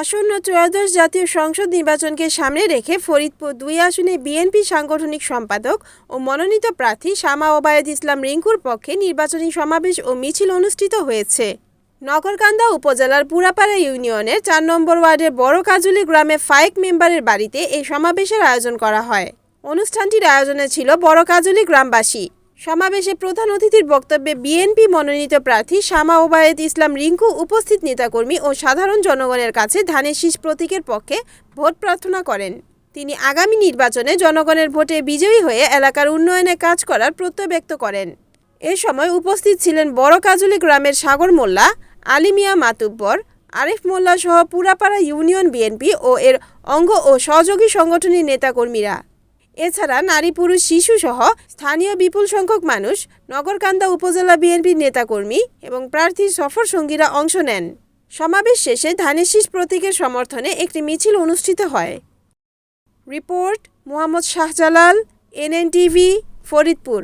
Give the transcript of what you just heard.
আসন্ন ত্রয়োদশ জাতীয় সংসদ নির্বাচনকে সামনে রেখে ফরিদপুর দুই আসনে বিএনপি সাংগঠনিক সম্পাদক ও মনোনীত প্রার্থী শামা ওবায়দ ইসলাম রিঙ্কুর পক্ষে নির্বাচনী সমাবেশ ও মিছিল অনুষ্ঠিত হয়েছে। নগরকান্দা উপজেলার পুরাপাড়া ইউনিয়নের চার নম্বর ওয়ার্ডের বড় কাজুলি গ্রামে ফাইক মেম্বারের বাড়িতে এই সমাবেশের আয়োজন করা হয়। অনুষ্ঠানটির আয়োজনে ছিল বড় কাজুলি গ্রামবাসী। সমাবেশে প্রধান অতিথির বক্তব্যে বিএনপি মনোনীত প্রার্থী শামা ওবায়েদ ইসলাম রিঙ্কু উপস্থিত নেতাকর্মী ও সাধারণ জনগণের কাছে ধানের শীষ প্রতীকের পক্ষে ভোট প্রার্থনা করেন। তিনি আগামী নির্বাচনে জনগণের ভোটে বিজয়ী হয়ে এলাকার উন্নয়নে কাজ করার প্রত্যয় ব্যক্ত করেন। এ সময় উপস্থিত ছিলেন বড় কাজুলি গ্রামের সাগর মোল্লা আলিমিয়া মাতুব্বর, আরিফ মোল্লা সহ পুরাপাড়া ইউনিয়ন বিএনপি ও এর অঙ্গ ও সহযোগী সংগঠনের নেতাকর্মীরা। এছাড়া নারী, পুরুষ, শিশু সহ স্থানীয় বিপুল সংখ্যক মানুষ নগরকান্দা উপজেলা বিএনপির নেতাকর্মী এবং প্রার্থীর সফর সঙ্গীরা অংশ নেন। সমাবেশ শেষে ধানের শীষ প্রতীকের সমর্থনে একটি মিছিল অনুষ্ঠিত হয়। Report, Mohammad Shahjalal, NNTV, Faridpur.